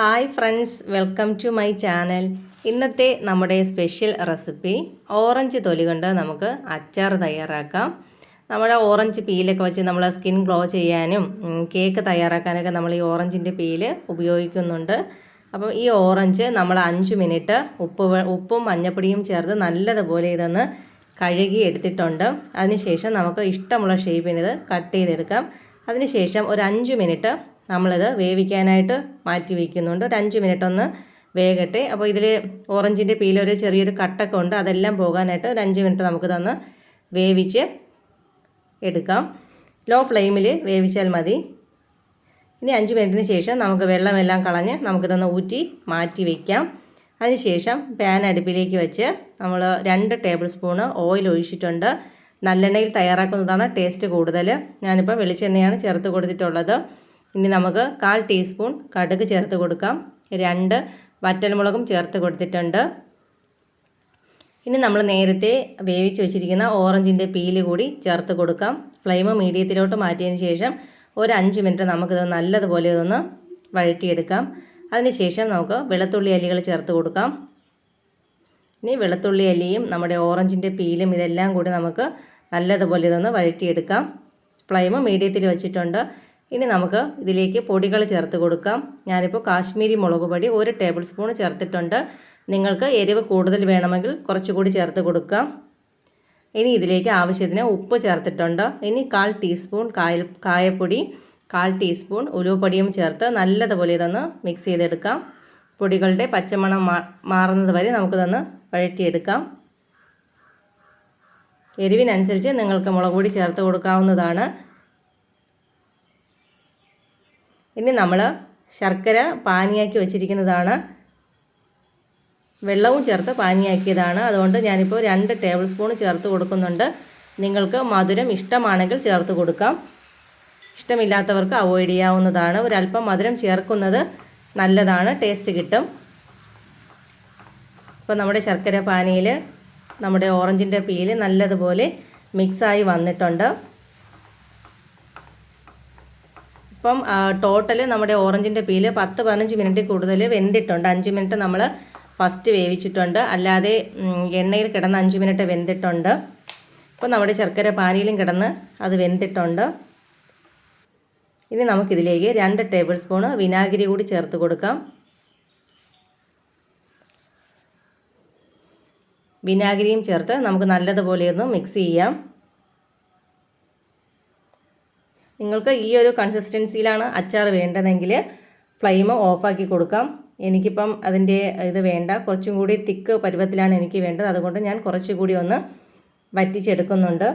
Hi friends welcome to my channel. ഇന്നത്തെ നമ്മുടെ special recipe orange തൊലി കൊണ്ട് നമുക്ക് അച്ചാർ തയ്യാറാക്കാം. നമ്മുടെ ഓറഞ്ച് പീലൊക്കെ വെച്ച് നമ്മൾ സ്കിൻ ഗ്ലോ ചെയ്യാനും കേക്ക് തയ്യാറാക്കാനൊക്കെ നമ്മൾ ഈ ഓറഞ്ചിന്റെ പീൽ ഉപയോഗിക്കുന്നുണ്ട്. അപ്പം ഈ ഓറഞ്ച് നമ്മൾ അഞ്ച് മിനിറ്റ് ഉപ്പ് ഉപ്പും മഞ്ഞപ്പൊടിയും ചേർത്ത് നല്ലതുപോലെ ഇതൊന്ന് കഴുകി എടുത്തിട്ടുണ്ട്. അതിനുശേഷം നമുക്ക് ഇഷ്ടമുള്ള ഷേപ്പിന് ഇത് കട്ട് ചെയ്തെടുക്കാം. അതിനുശേഷം ഒരു അഞ്ച് മിനിറ്റ് നമ്മളിത് വേവിക്കാനായിട്ട് മാറ്റി വയ്ക്കുന്നുണ്ട് ഒരു അഞ്ച് മിനിറ്റ് ഒന്ന് വേകട്ടെ. അപ്പോൾ ഇതിൽ ഓറഞ്ചിന്റെ പീലൊരു ചെറിയൊരു കട്ടൊക്കെ ഉണ്ട്. അതെല്ലാം പോകാനായിട്ട് ഒരു അഞ്ച് മിനിറ്റ് നമുക്ക് തന്ന് വേവിച്ച് എടുക്കാം. ലോ ഫ്ലെയിമിൽ വേവിച്ചാൽ മതി. ഇനി അഞ്ച് മിനിറ്റിന് ശേഷം നമുക്ക് വെള്ളമെല്ലാം കളഞ്ഞ് നമുക്കിതൊന്ന് ഊറ്റി മാറ്റി വയ്ക്കാം അതിനുശേഷം പാൻ അടുപ്പിലേക്ക് വെച്ച് നമ്മൾ രണ്ട് ടേബിൾ സ്പൂണ് ഓയിൽ ഒഴിച്ചിട്ടുണ്ട്. നല്ലെണ്ണയിൽ തയ്യാറാക്കുന്നതാണ് ടേസ്റ്റ് കൂടുതൽ ഞാനിപ്പോൾ വെളിച്ചെണ്ണയാണ് ചേർത്ത് കൊടുത്തിട്ടുള്ളത്. ഇനി നമുക്ക് കാൽ ടീസ്പൂൺ കടുക് ചേർത്ത് കൊടുക്കാം. രണ്ട് വറ്റൽമുളകും ചേർത്ത് കൊടുത്തിട്ടുണ്ട്. ഇനി നമ്മൾ നേരത്തെ വേവിച്ച് വെച്ചിരിക്കുന്ന ഓറഞ്ചിന്റെ പീൽ കൂടി ചേർത്ത് കൊടുക്കാം. ഫ്ലെയിം മീഡിയത്തിലോട്ട് മാറ്റിയതിന് ശേഷം ഒരു അഞ്ച് മിനിറ്റ് നമുക്കിത് നല്ലതുപോലെ ഇതൊന്ന് വഴറ്റിയെടുക്കാം. അതിനുശേഷം നമുക്ക് വെളുത്തുള്ളി അല്ലികൾ ചേർത്ത് കൊടുക്കാം. ഇനി വെളുത്തുള്ളി അല്ലിയും നമ്മുടെ ഓറഞ്ചിന്റെ പീലും ഇതെല്ലാം കൂടി നമുക്ക് നല്ലതുപോലെ ഇതൊന്ന് വഴറ്റിയെടുക്കാം. ഫ്ലെയിം മീഡിയത്തിൽ വെച്ചിട്ടുണ്ട്. ഇനി നമുക്ക് ഇതിലേക്ക് പൊടികൾ ചേർത്ത് കൊടുക്കാം. ഞാനിപ്പോൾ കാശ്മീരി മുളക് പൊടി ഒരു ടേബിൾ സ്പൂൺ ചേർത്തിട്ടുണ്ട്. നിങ്ങൾക്ക് എരിവ് കൂടുതൽ വേണമെങ്കിൽ കുറച്ചുകൂടി ചേർത്ത് കൊടുക്കാം. ഇനി ഇതിലേക്ക് ആവശ്യത്തിന് ഉപ്പ് ചേർത്തിട്ടുണ്ട്. ഇനി കാൽ ടീസ്പൂൺ കായ കായപ്പൊടി കാൽ ടീസ്പൂൺ ഉലുവപ്പൊടിയും ചേർത്ത് നല്ലതുപോലെ ഇതൊന്ന് മിക്സ് ചെയ്തെടുക്കാം. പൊടികളുടെ പച്ചമണം മാറുന്നത് വരെ നമുക്കിതൊന്ന് വഴറ്റിയെടുക്കാം. എരിവിനനുസരിച്ച് നിങ്ങൾക്ക് മുളക് പൊടി ചേർത്ത് കൊടുക്കാവുന്നതാണ്. ഇനി നമ്മൾ ശർക്കര പാനിയാക്കി വെച്ചിരിക്കുന്നതാണ്. വെള്ളവും ചേർത്ത് പാനിയാക്കിയതാണ്. അതുകൊണ്ട് ഞാനിപ്പോൾ രണ്ട് ടേബിൾ സ്പൂൺ ചേർത്ത് കൊടുക്കുന്നുണ്ട്. നിങ്ങൾക്ക് മധുരം ഇഷ്ടമാണെങ്കിൽ ചേർത്ത് കൊടുക്കാം. ഇഷ്ടമില്ലാത്തവർക്ക് അവോയ്ഡ് ചെയ്യാവുന്നതാണ്. ഒരല്പം മധുരം ചേർക്കുന്നത് നല്ലതാണ്. ടേസ്റ്റ് കിട്ടും. ഇപ്പോൾ നമ്മുടെ ശർക്കര പാനിയിൽ നമ്മുടെ ഓറഞ്ചിന്റെ പീൽ നല്ലതുപോലെ മിക്സായി വന്നിട്ടുണ്ട്. ഇപ്പം ടോട്ടൽ നമ്മുടെ ഓറഞ്ചിന്റെ പീൽ പത്ത് പതിനഞ്ച് മിനിറ്റ് കൂടുതൽ വെന്തിട്ടുണ്ട്. അഞ്ച് മിനിറ്റ് നമ്മൾ ഫസ്റ്റ് വേവിച്ചിട്ടുണ്ട്. അല്ലാതെ എണ്ണയിൽ കിടന്ന് അഞ്ച് മിനിറ്റ് വെന്തിട്ടുണ്ട്. ഇപ്പം നമ്മുടെ ശർക്കര പാനിയിലും കിടന്ന് അത് വെന്തിട്ടുണ്ട്. ഇനി നമുക്കിതിലേക്ക് രണ്ട് ടേബിൾ സ്പൂണ് വിനാഗിരി കൂടി ചേർത്ത് കൊടുക്കാം. വിനാഗിരിയും ചേർത്ത് നമുക്ക് നല്ലതുപോലെ ഒന്ന് മിക്സ് ചെയ്യാം. നിങ്ങൾക്ക് ഈ ഒരു കൺസിസ്റ്റൻസിയിലാണ് അച്ചാർ വേണ്ടതെങ്കിൽ ഫ്ലെയിം ഓഫാക്കി കൊടുക്കാം. എനിക്കിപ്പം അതിന്റെ ഇത് വേണ്ട. കുറച്ചും കൂടി തിക്ക് പരുവത്തിലാണ് എനിക്ക് വേണ്ടത്. അതുകൊണ്ട് ഞാൻ കുറച്ചുകൂടി ഒന്ന് വറ്റിച്ചെടുക്കുന്നുണ്ട്.